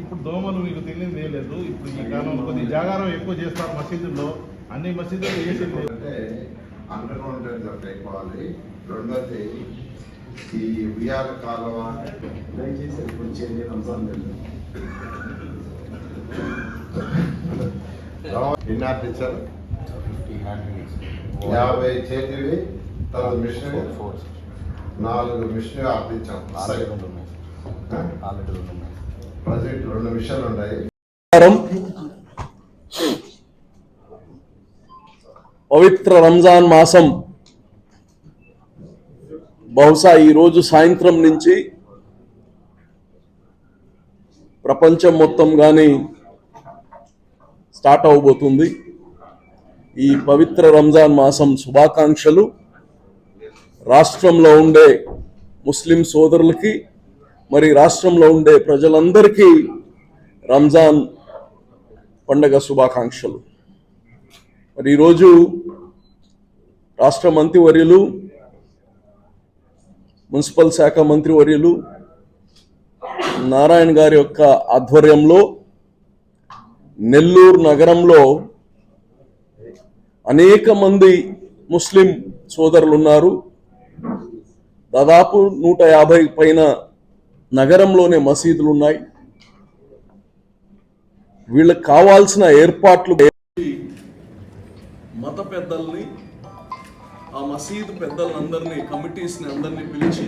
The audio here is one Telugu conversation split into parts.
ఇప్పుడు దోమలు మీకు తెలియదు లేదు. ఇప్పుడు ఈ కాలంలో కొద్ది జాగారం ఎక్కువ చేస్తారు మసీదుల్లో. అన్ని మసీదులు వేసింది అంటే అండర్ గ్రౌండ్ అయిపోవాలి రెండోది ఈ ఉయ్యాల కాలువ దయచేసి ఇప్పుడు చేయండి రంజాన్ నెలలో ఎన్ని ఆర్టించారు యాభై చేతివి తర్వాత మిషన్ నాలుగు మిషన్ ఆర్టించాం ప్రజెంట్ రెండు మిషన్లు ఉన్నాయి. పవిత్ర రంజాన్ మాసం. బహుశా ఈరోజు సాయంత్రం నుంచి ప్రపంచం మొత్తం కానీ స్టార్ట్ అవబోతుంది. ఈ పవిత్ర రంజాన్ మాసం శుభాకాంక్షలు. రాష్ట్రంలో ఉండే ముస్లిం సోదరులకి మరి రాష్ట్రంలో ఉండే ప్రజలందరికీ రంజాన్ పండగ శుభాకాంక్షలు. మరి ఈరోజు రాష్ట్ర మంత్రివర్యులు మున్సిపల్ శాఖ మంత్రివర్యులు నారాయణ గారి యొక్క ఆధ్వర్యంలో నెల్లూరు నగరంలో అనేక మంది ముస్లిం సోదరులు ఉన్నారు. దాదాపు నూట యాభై పైన నగరంలోనే మసీదులు ఉన్నాయి. వీళ్ళకి కావాల్సిన ఏర్పాట్లు మత పెద్దల్ని ఆ మసీదు పెద్దలందరినీ కమిటీస్ని అందరినీ పిలిచి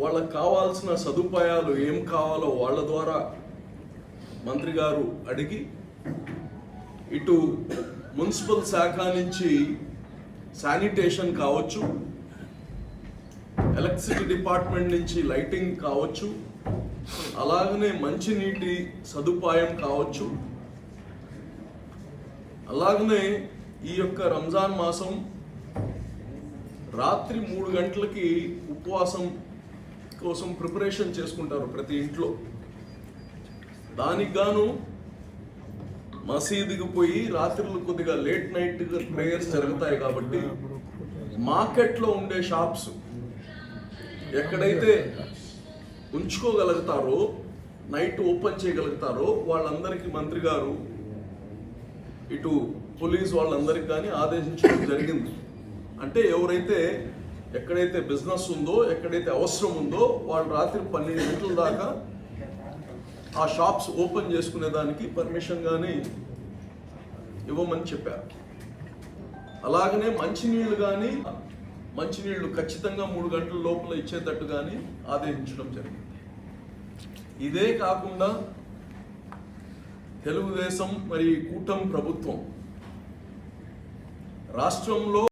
వాళ్ళకి కావాల్సిన సదుపాయాలు ఏం కావాలో వాళ్ళ ద్వారా మంత్రి గారు అడిగి ఇటు మున్సిపల్ శాఖ నుంచి శానిటేషన్ కావచ్చు ఎలక్ట్రిసిటీ డిపార్ట్మెంట్ నుంచి లైటింగ్ కావచ్చు అలాగనే మంచినీటి సదుపాయం కావచ్చు అలాగనే ఈ యొక్క రంజాన్ మాసం రాత్రి మూడు గంటలకి ఉపవాసం కోసం ప్రిపరేషన్ చేసుకుంటారు ప్రతి ఇంట్లో. దానికి గాను మసీదుకి పోయి రాత్రులు కొద్దిగా లేట్ నైట్ ప్రేయర్స్ జరుగుతాయి కాబట్టి మార్కెట్లో ఉండే షాప్స్ ఎక్కడైతే ఉంచుకోగలుగుతారో నైట్ ఓపెన్ చేయగలుగుతారో వాళ్ళందరికీ మంత్రి గారు ఇటు పోలీస్ వాళ్ళందరికీ కానీ ఆదేశించడం జరిగింది. అంటే ఎవరైతే ఎక్కడైతే బిజినెస్ ఉందో ఎక్కడైతే అవసరం ఉందో వాళ్ళు రాత్రి పన్నెండు గంటల దాకా ఆ షాప్స్ ఓపెన్ చేసుకునే దానికి పర్మిషన్ కానీ ఇవ్వమని చెప్పారు అలాగనే మంచినీళ్ళు కానీ మంచినీళ్ళు ఖచ్చితంగా మూడు గంటల లోపల ఇచ్చేటట్టు కానీ ఆదేశించడం జరిగింది. ఇదే కాకుండా తెలుగుదేశం మరి కూటమి ప్రభుత్వం రాష్ట్రంలో